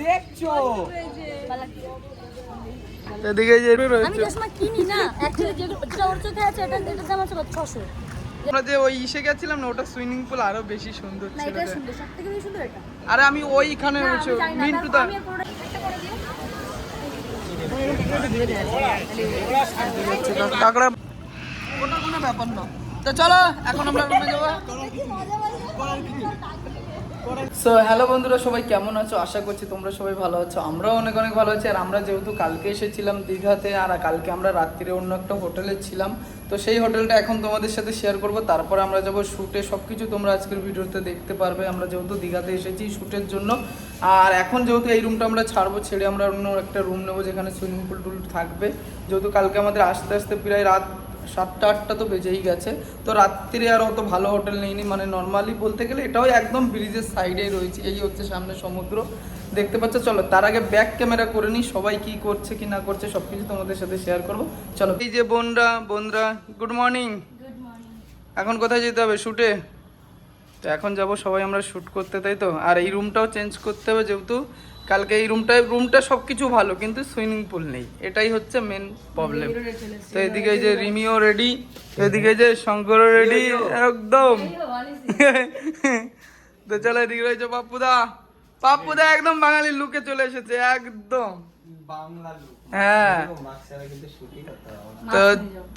দেখছ? এদিকে যে আমি চশমা কিনি না। অ্যাকচুয়ালি যেটা ওর চোখে আছে এটা এটার দাম আছে কত আমরা যে ওই ইসে গেছিলাম না ওটা সুইমিং পুল আরও বেশি সুন্দর ছিল এটা সুন্দর সব বেশি সুন্দর এটা। আরে আমি ওইখানে না, মিন্টু দা। কাকড়া। ওটা কোনো ব্যাপার না। তো চলো এখন আমরা রুমে যাব। সো হ্যালো বন্ধুরা, সবাই কেমন আছো? আশা করছি তোমরা সবাই ভালো আছো। আমরাও অনেক অনেক ভালো আছি। আর আমরা যেহেতু কালকে এসেছিলাম দীঘাতে, আর কালকে আমরা রাত্রিরে অন্য একটা হোটেলে ছিলাম, তো সেই হোটেলটা এখন তোমাদের সাথে শেয়ার করব। তারপর আমরা যাব শ্যুটে সব কিছু তোমরা আজকের ভিডিওতে দেখতে পারবে। আমরা যেহেতু দীঘাতে এসেছি শ্যুটের জন্য। আর এখন যেহেতু এই রুমটা আমরা ছাড়বো, ছেড়ে আমরা অন্য একটা রুম নেব যেখানে সুইমিং পুল টুল থাকবে। যেহেতু কালকে আমাদের আস্তে আস্তে প্রায় রাত সাতটা আটটা তো বেজেই গেছে। তো রাত্রিরে আর অত ভালো হোটেল নেইনি। মানে নর্মালি বলতে গেলে এটাও একদম ব্রিজের সাইডেই রয়েছে। এই হচ্ছে সামনে সমুদ্র। দেখতে পাচ্ছ চলো তার আগে ব্যাক ক্যামেরা করে নিই সবাই কি করছে কি না করছে সব কিছু তোমাদের সাথে শেয়ার করব। চলো এই যে বোনরা বোনরা গুড মর্নিং এখন কোথায় যেতে হবে? শ্যুটে তো এখন যাব সবাই আমরা শ্যুট করতে তাই তো? আর এই রুমটাও চেঞ্জ করতে হবে যেহেতু। কালকে এই রুমটায় রুমটা সব কিছু ভালো কিন্তু সুইমিং পুল নেই। এটাই হচ্ছে মেন প্রবলেম তো এদিকে যে রিমিও রেডি এদিকে যে শঙ্করও রেডি একদম। তো চলো এদিকে রয়েছে পাপ্পুদা। পাপ্পুদা একদম বাঙালির লুকে চলে এসেছে একদম। বাংলা লোক হ্যাঁ। তো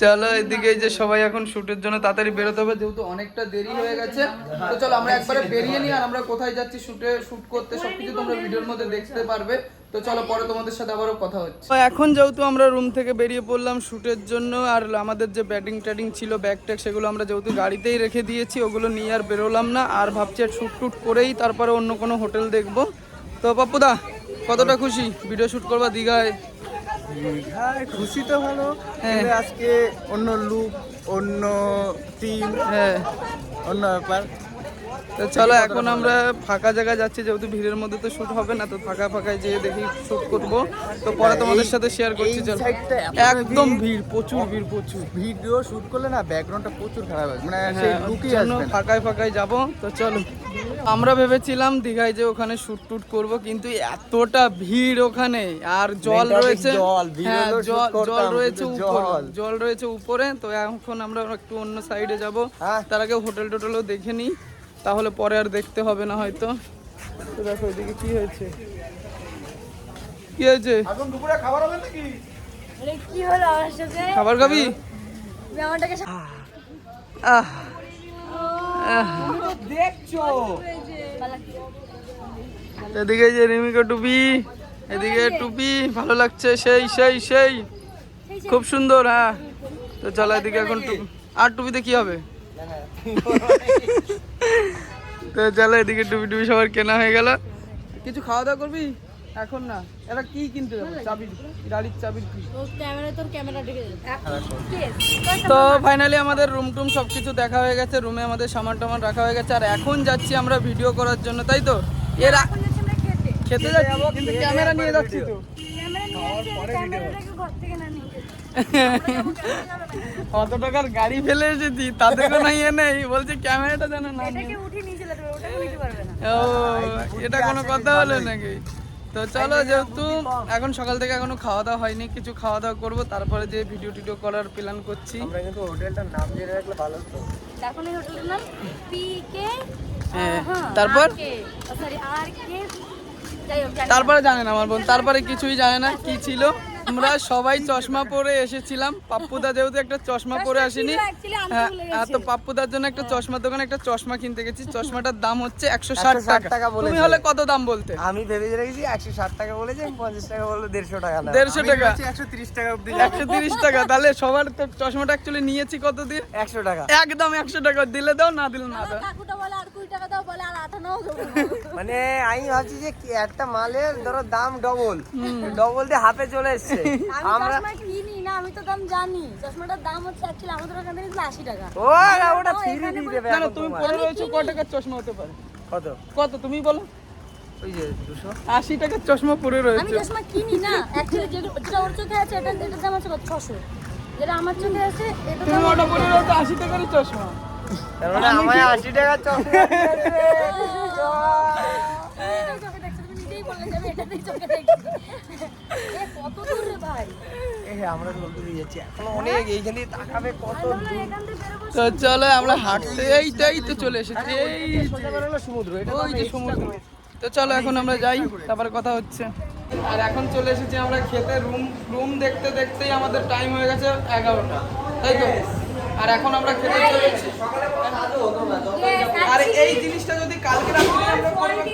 চলো এদিকে যে সবাই এখন শুটের জন্য তাড়াতাড়ি বেরোতে হবে যেহেতু অনেকটা দেরি হয়ে গেছে। তো চলো আমরা একবারে বেরিয়ে নিই আর আমরা কোথায় যাচ্ছি শুটে শুট করতে সবকিছু তোমরা ভিডিওর মধ্যে দেখতে পারবে। তো চলো পরে তোমাদের সাথে আবারও কথা হচ্ছে। এখন যেহেতু আমরা রুম থেকে বেরিয়ে পড়লাম শুটের জন্য আর আমাদের যে ব্যাটিং ট্যাটিং ছিল ব্যাগ ট্যাগ সেগুলো আমরা যেহেতু গাড়িতেই রেখে দিয়েছি ওগুলো নিয়ে আর বেরোলাম না। আর ভাবছি আর শুট টুট করেই তারপরে অন্য কোনো হোটেল দেখব। তো পাপ্পুদা কতটা খুশি? ভিডিও শুট করবা দীঘায়? হ্যাঁ খুশি তো ভালো হ্যাঁ। কিন্তু আজকে অন্য লুক অন্য টিম হ্যাঁ অন্য ব্যাপার তো চলো এখন আমরা ফাঁকা জায়গায় যাচ্ছি যেহেতু ভিড়ের মধ্যে তো শুট হবে না তো ফাঁকা ফাঁকায় যেয়ে দেখি শ্যুট করব। তো পরে তোমাদের সাথে শেয়ার করছি চলো। একদম ভিড়। প্রচুর ভিড় প্রচুর। ভিডিও শুট করলে না ব্যাকগ্রাউন্ডটা প্রচুর খারাপ হয় মানে সেই হ্যাঁ, লুকই আসবে ফাঁকায় ফাঁকায় যাব। তো চলো আমরা ভেবেছিলাম দীঘায় যে ওখানে শুট টুট করব কিন্তু এতটা ভিড় ওখানে আর জল রয়েছে। জল, হ্যাঁ রয়েছে উপরে জল। জল রয়েছে উপরে। তো এখন আমরা একটু অন্য সাইডে যাব। হ্যাঁ। তার আগে হোটেল টোটেলও দেখে নিই। তাহলে পরে আর দেখতে হবে না হয়তো। তো দেখো এদিকে কি হয়েছে? কি হয়েছে? খাবার হবে নাকি? আরে কি হলো আমার সাথে? খাবার খাবি? আহ আহ। দেখছ? এদিকে যে রিমিকা টুপি এদিকে টুপি ভালো লাগছে সেই। সেই সেই। খুব সুন্দর হ্যাঁ। তো চলো এদিকে এখন টুপি আর টুপিতে কি হবে? তো চলো এদিকে টুপি টুপি সবার কেনা হয়ে গেল। কিছু খাওয়া দাওয়া করবি? এখন না। এটা কি কিনতে যাব? চাবির গাড়ির চাবির কি? ও ক্যামেরা তোর ক্যামেরা ঢেকে তো ফাইনালি আমাদের রুম টুম সব কিছু দেখা হয়ে গেছে। রুমে আমাদের সামান টামান রাখা হয়ে গেছে। আর এখন যাচ্ছি আমরা ভিডিও করার জন্য তাই তো? এর খেতে। যাচ্ছি কিন্তু ক্যামেরা নিয়ে যাচ্ছি তো কত টাকার গাড়ি ফেলে এসেছি তাতে কোনো ইয়ে নেই। বলছে ক্যামেরাটা যেন না ও এটা কোনো কথা হলো নাকি? তো চলো যেহেতু এখন সকাল থেকে এখনও খাওয়া দাওয়া হয়নি কিছু খাওয়া দাওয়া করব তারপরে যে ভিডিও টিডিও করার প্ল্যান করছি। আমরা কিন্তু হোটেলটার নাম জেনে রাখলে ভালো হতো। এখন হোটেলের নাম পিকে হ্যাঁ, তারপর? সরি আর কে যাই হোক না। তারপরে জানেন আমার বোন তারপরে কিছুই জানে না কি ছিল। আমরা সবাই চশমা পরে এসেছিলাম। পাপ্পুদা যেহেতু একটা চশমা পরে আসেনি হ্যাঁ তো পাপ্পুদার জন্য একটা চশমার দোকানে একটা চশমা কিনতে গেছি। চশমাটার দাম হচ্ছে একশো ষাট 160 টাকা। তুমি হলে কত দাম বলতে? আমি ভেবে রেখেছি একশো ষাট টাকা বলেছে আমি পঞ্চাশ টাকা বলল দেড়শো টাকা 150 টাকা। একশো তিরিশ টাকা অব্দি একশো তিরিশ টাকা? তাহলে সবার তো চশমাটা অ্যাকচুয়ালি নিয়েছি কত দিয়ে একশো টাকা। একদম একশো টাকা। দিলে দাও না দিলে না দাও। টাকা দাও বলে আর আঠানাও দেবো। মানে আমি ভাবছি যে একটা মালের ধরো দাম ডবল ডবল দিয়ে হাতে চলে এসছে। আমরা চশমা কিনি না আমি তো দাম জানি। চশমাটার দাম হচ্ছে অ্যাকচুয়ালি আমাদের ওখান থেকে আশি টাকা। ও ওটা ফ্রি দিয়ে দেবে না তুমি। পরে রয়েছো ক টাকার চশমা হতে পারে? কত? কত তুমি বলো? ওই যে দুশো। আশি টাকার চশমা পরে আমি রয়েছে চশমা কিনি না অ্যাকচুয়ালি যেটা ওর চোখে আছে এটা এটার দাম আছে কত? ছশো। যেটা আমার চোখে আছে এটা তুমি ওটা পরে রয়েছো চশমা। আমায় আশি টাকা তো চলো আমরা হাঁটতে এইটাই তো চলে এসেছি এই সমুদ্র ওই যে সমুদ্র। তো চলো এখন আমরা যাই তারপরে কথা হচ্ছে। আর এখন চলে এসেছি আমরা খেতে রুম রুম দেখতে দেখতেই আমাদের টাইম হয়ে গেছে এগারোটা তাই তো? আর এখন আমরা খেতে চলে এসেছি আর এই জিনিসটা যদি কালকে রাত্রে আমরা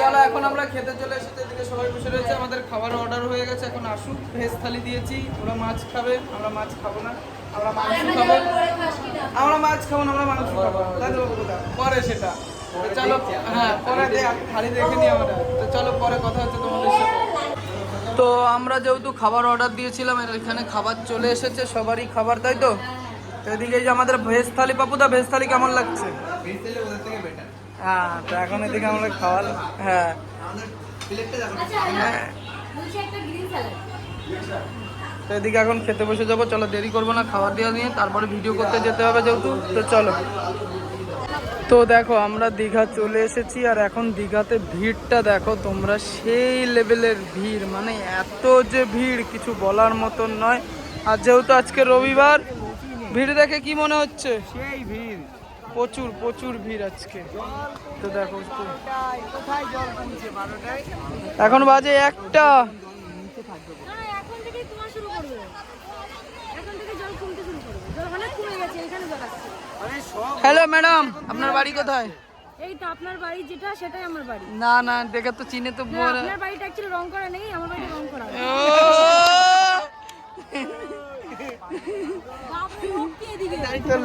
চলো, এখন আমরা খেতে চলে এসেছি, এদিকে সবাই বসে রয়েছে। আমাদের খাবার অর্ডার হয়ে গেছে। এখন আসুক, ভেজ থালি দিয়েছি। ওরা মাছ খাবে, আমরা মাছ খাব না। আমরা মাংস খাব। আমরা মাছ খাব না, আমরা মাংস খাব তাই তো? পরে সেটা। চলো হ্যাঁ পরে থালি দেখে নিই আমরা তো চলো, পরে কথা হচ্ছে তোমাদের সাথে। তো আমরা যেহেতু খাবার অর্ডার দিয়েছিলাম, এর এখানে খাবার চলে এসেছে, সবারই খাবার, তাই তো? এদিকে যে আমাদের ভেজ থালি পাপুদা ভেজ থালি কেমন লাগছে? হ্যাঁ তো এখন এদিকে আমরা খাওয়ার হ্যাঁ। হ্যাঁ তো এদিকে এখন খেতে বসে যাব, চলো দেরি করব না, খাবার দেওয়া নিয়ে, তারপরে ভিডিও করতে যেতে হবে যেহেতু, তো চলো। তো দেখো আমরা দীঘা চলে এসেছি আর এখন দীঘাতে ভিড়টা দেখো তোমরা সেই লেভেলের ভিড় মানে এত যে ভিড় কিছু বলার মতন নয়। আর যেহেতু আজকে রবিবার ভিড় দেখে কি মনে হচ্ছে? সেই ভিড়। প্রচুর প্রচুর ভিড় আজকে। তো দেখো এখন বাজে একটা। মানে হ্যালো ম্যাডাম আপনার বাড়ি কোথায়? এই তো আপনার বাড়ি যেটা সেটাই আমার বাড়ি। না না দেখে তো চিনে তো বলে আপনার বাড়িটা অ্যাকচুয়ালি রং করা নেই আমার বাড়িটা রং করা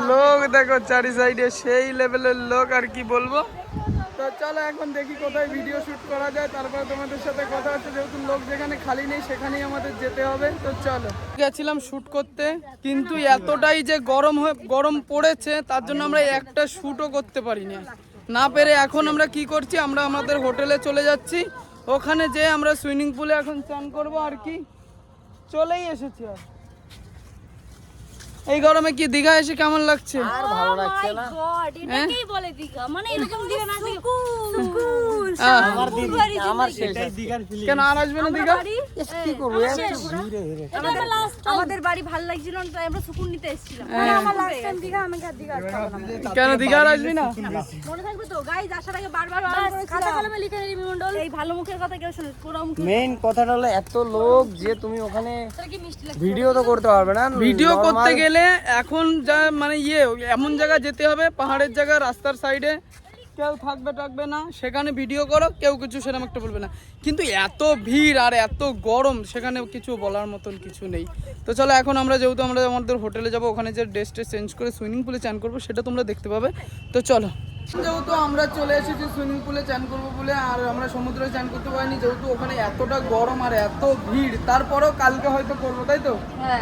লোক দেখো চারি সাইডে সেই লেভেলের লোক আর কি বলব? তো চলো এখন দেখি কোথায় ভিডিও শুট করা যায়, তারপরে তোমাদের সাথে কথা হচ্ছে, যেহেতু লোক যেখানে খালি নেই, সেখানেই আমাদের যেতে হবে, তো চলো। গেছিলাম শুট করতে, কিন্তু এতটাই যে গরম হয়ে, গরম পড়েছে, তার জন্য আমরা একটা শুটও করতে পারি না না পেরে এখন আমরা কি করছি, আমরা আমাদের হোটেলে চলে যাচ্ছি। ওখানে যে আমরা সুইমিং পুলে এখন চান করব, আর কি। চলেই এসেছি আর এই গরমে কি দীঘা এসে কেমন লাগছে? আর ভালো লাগছে না। গড হ্যাঁ? এটাকেই বলে দীঘা। মানে এরকম দীঘা না সুকুন আহ, আমার দিদি আমার সেটাই দিঘার ফিলিং কেন আর আসবে না দীঘা কি করব একটু ভিড়ে ভিড়ে আমাদের বাড়ি ভালো লাগছিল না তাই আমরা সুকুন নিতে এসেছিলাম। আমার লাস্ট টাইম দীঘা আমি আর দীঘা খাব না। কেন দীঘা আর আসবি না? মনে থাকবে তো গাইজ আসার আগে বারবার বারণ বাস, করেছিলাম। খাতা কলমে লিখে নিবি মন্ডল। এই ভালো মুখের কথা কেউ শুনে পুরো মুখে মেইন কথাটা হলো এত লোক যে তুমি ওখানে ভিডিও তো করতে পারবে না? ভিডিও করতে গেলে এখন যা মানে ইয়ে এমন জায়গা যেতে হবে পাহাড়ের জায়গা রাস্তার সাইডে কেউ থাকবে টাকবে না সেখানে ভিডিও করো কেউ কিছু সেরকম একটা বলবে না। কিন্তু এত ভিড় আর এত গরম সেখানে কিছু বলার মতন কিছু নেই। তো চলো এখন আমরা যেহেতু আমরা আমাদের হোটেলে যাব ওখানে যে ড্রেসটা চেঞ্জ করে সুইমিং পুলে চান করব সেটা তোমরা দেখতে পাবে। তো চলো। যেহেতু আমরা চলে এসেছি সুইমিং পুলে চান করব বলে আর আমরা সমুদ্রে চান করতে পারিনি যেহেতু ওখানে এতটা গরম আর এত ভিড় তারপরেও কালকে হয়তো করব তাই তো?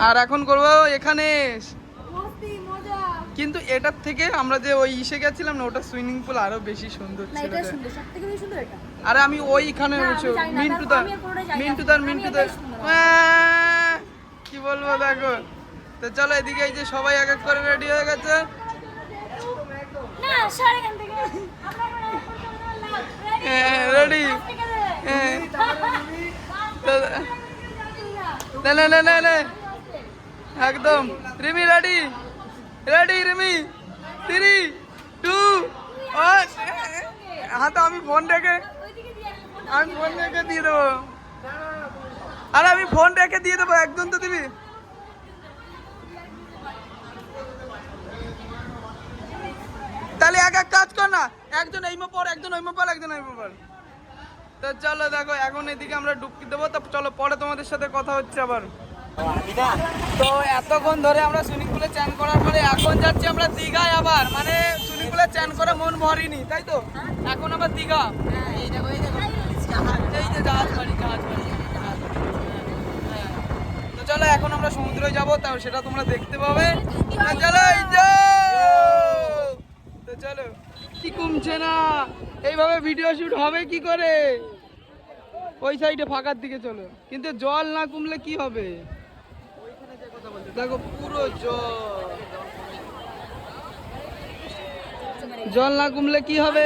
আর এখন করব এখানে। কিন্তু এটার থেকে আমরা যে ওই ইসে গেছিলাম না ওটা সুইমিং পুল আরও বেশি সুন্দর ছিল এটা সুন্দর সবথেকে বেশি সুন্দর এটা। আরে আমি ওইখানে না, মিন্টু না। মিন্টু দার মিন্টু সুন্দর। কি বলব দেখো। তো চলো এদিকে এই যে সবাই এক এক করে রেডি হয়ে গেছে। না সরে এখান থেকে। রেডি। নে নে নে নে নে। একদম। Rimi ready? Ready, Rimi? Three two হ্যাঁ তো আমি ফোন রেখে আমি ফোন রেখে দিয়ে দেবো। আরে, আমি ফোন রেখে দিয়ে দেবো, একজন তো দিবি। তাহলে এক এক কাজ কর না। একজন এই পর, একজন ওই পর, একজন ওই পর। তো চলো দেখো, এখন এদিকে আমরা ডুবকি দেবো। তো চলো, পরে তোমাদের সাথে কথা হচ্ছে আবার। তো এতক্ষণ ধরে আমরা সুইমিং পুলে এখন যাচ্ছি আমরা দীঘায় আবার। মানে সুইমিং পুলে চান করে মন ভরিনি, তাই তো? এখন আবার দীঘা। এই যে হ্যাঁ। তো চলো, এখন আমরা সমুদ্রে যাব তাও সেটা তোমরা দেখতে পাবে। চলো তো চলো, কি কমছে না? এইভাবে ভিডিও শুট হবে কি করে? ওই সাইডে ফাঁকার দিকে চলো। কিন্তু জল না কমলে কি হবে? দেখো পুরো জল। জল না কমলে কি হবে?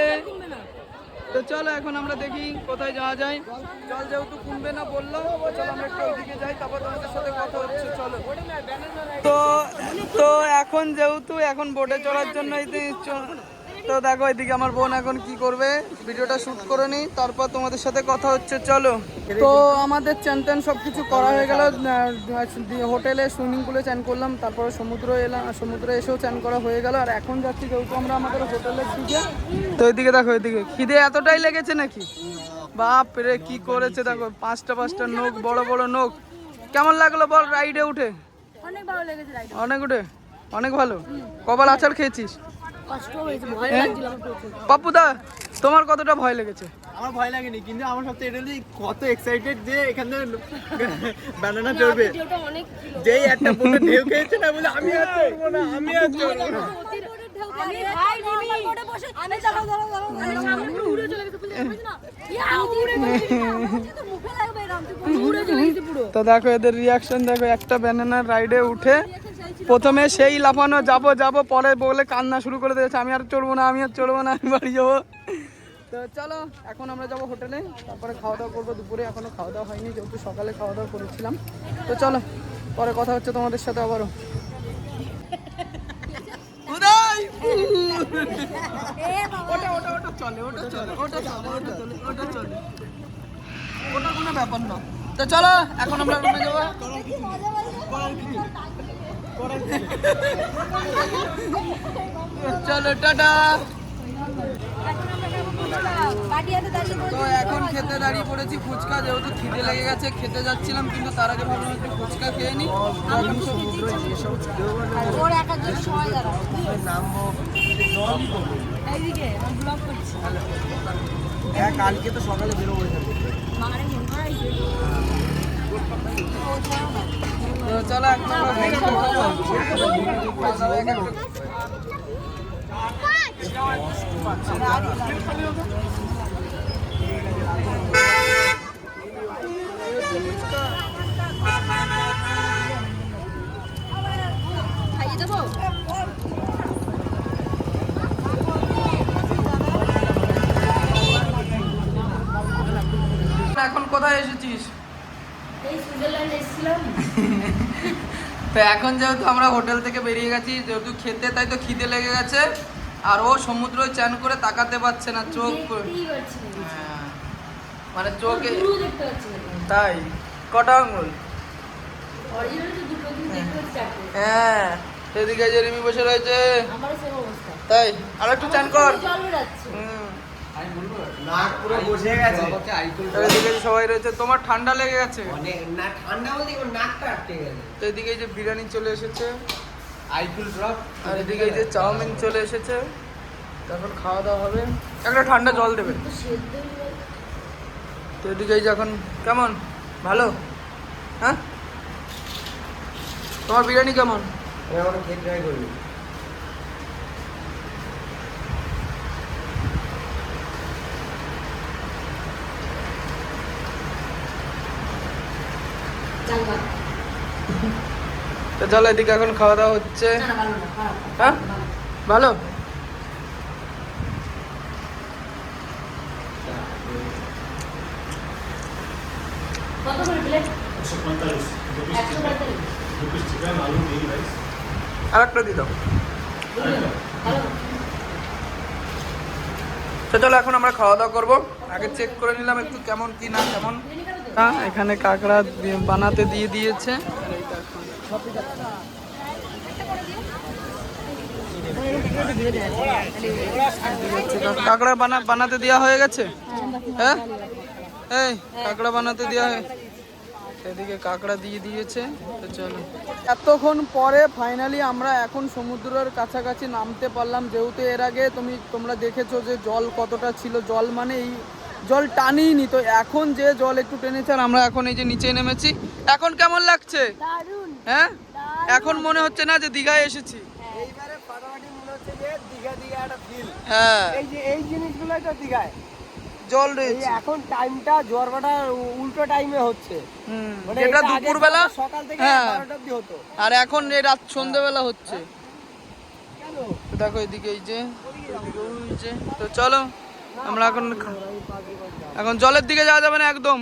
তো চলো এখন আমরা দেখি কোথায় যাওয়া যায়। জল যেহেতু কমবে না বলল আমরা একটু যাই, তারপর তোমাদের সাথে কথা চলো। তো তো এখন যেহেতু এখন বোটে চড়ার জন্য তো দেখো এদিকে আমার বোন এখন কি করবে? ভিডিওটা শুট করে নি তারপর তোমাদের সাথে কথা হচ্ছে চলো। তো আমাদের চ্যান ট্যান সব কিছু করা হয়ে গেল। হোটেলে সুইমিং পুলে চ্যান করলাম তারপরে সমুদ্র এলাম সমুদ্রে এসেও চ্যান করা হয়ে গেল। আর এখন যাচ্ছি যেহেতু আমরা আমাদের হোটেলের দিকে তো এদিকে দেখো এদিকে। খিদে এতটাই লেগেছে নাকি? বাপ রে কি করেছে দেখো পাঁচটা পাঁচটা নোক বড় বড় নোক কেমন লাগল বল রাইডে উঠে? অনেক ভালো লেগেছে অনেক উঠে? অনেক ভালো? কপাল আচার খেয়েছিস? কষ্ট হয়েছে ভয় হ্যাঁ? লাগছিল আমার প্রচুর। তোমার কতটা ভয় লেগেছে? আমার ভয় লাগেনি কিন্তু আমার সবচেয়ে এটা কত এক্সাইটেড যে এখানে ব্যানানা চড়বে। ভিডিওটা অনেক ছিল। যেই একটা বোটে ঢেউ খেয়েছে না বলে আমি আর চড়বো না আমি আর চড়বো না। ইয়া তো দেখো এদের রিয়াকশন দেখো একটা ব্যানানার রাইডে উঠে প্রথমে সেই লাফানো, যাব যাব, পরে বলে কান্না শুরু করে দিয়েছে। আমি আর চড়বো না, আমি আর চড়বো না, আমি বাড়ি যাব। তো চলো, এখন আমরা যাব হোটেলে। তারপরে খাওয়া দাওয়া করব দুপুরে, এখনও খাওয়া দাওয়া হয়নি, যেহেতু সকালে খাওয়া দাওয়া করেছিলাম। তো চলো, পরে কথা হচ্ছে তোমাদের সাথে আবারও। ব্যাপার না। তো চলো, এখন আমরা যাব। চলো টাটা। তো এখন খেতে দাঁড়িয়ে পড়েছি ফুচকা যেহেতু খিদে লেগে গেছে খেতে যাচ্ছিলাম কিন্তু তার আগে ভাবলাম একটু ফুচকা খেয়ে নি। হ্যাঁ কালকে তো সকালে বেরোবো তো চলো এখন আমরা তো এখন যেহেতু আমরা হোটেল থেকে বেরিয়ে গেছি যেহেতু খেতে তাই তো খিদে লেগে গেছে। আর ও সমুদ্র চান করে তাকাতে পারছে না চোখ হ্যাঁ। মানে চোখে তাই? কটা আঙুল? হ্যাঁ। সেদিকে যে রিমি বসে রয়েছে। তাই? আর একটু চান কর। নাক পুরো বসে গেছে। এদিকে সবাই রয়েছে তোমার ঠান্ডা লেগে গেছে? না ঠান্ডা বলতে নাকটা আটকে গেছে। তো এদিকে এই যে বিরিয়ানি চলে এসেছে। ড্রপ আর এদিকে এই যে চাউমিন চলে এসেছে। তারপর খাওয়া দাওয়া হবে। একটা ঠান্ডা জল দেবে। তো এদিকে এই যে এখন কেমন? ভালো? হ্যাঁ? তোমার বিরিয়ানি কেমন? আমার খেয়ে ট্রাই করবি তো চলো এদিকে এখন খাওয়া দাওয়া হচ্ছে। হ্যাঁ? ভালো? আর একটা দিয়ে দাও। তো চলো এখন আমরা খাওয়া দাওয়া করব। আগে চেক করে নিলাম একটু কেমন কি না কেমন। হ্যাঁ এখানে কাঁকড়া বানাতে দিয়ে দিয়েছে। কাঁকড়া বানা বানাতে দেওয়া হয়ে গেছে? হ্যাঁ? এই, কাঁকড়া বানাতে দেওয়া হয়ে এদিকে কাঁকড়া দিয়ে দিয়েছে চলো। এতক্ষণ পরে ফাইনালি আমরা এখন সমুদ্রের কাছাকাছি নামতে পারলাম। যেহেতু এর আগে তুমি তোমরা দেখেছ যে জল কতটা ছিল। জল মানে এই জল টানিনি তো এখন যে জল একটু টেনেছে আর আমরা এখন এই যে নিচে নেমেছি এখন কেমন লাগছে? হ্যাঁ? এখন মনে হচ্ছে না যে দীঘায় এসেছি। এইবারে ফাটাফাটি হচ্ছে যে দীঘা দীঘা একটা ফিল হ্যাঁ। এই যে এই জিনিসগুলো তো দীঘায়। জল রয়েছে। এখন টাইমটা জোয়ারভাটা উল্টো টাইমে হচ্ছে। হুম, মানে এটা দুপুরবেলা? সকাল থেকে হ্যাঁ। হতো। আর এখন এই রাত সন্ধ্যেবেলা হচ্ছে। দেখো এদিকে এই যে। তো চলো। আমরা এখন এখন জলের দিকে যাওয়া যাবে না একদম।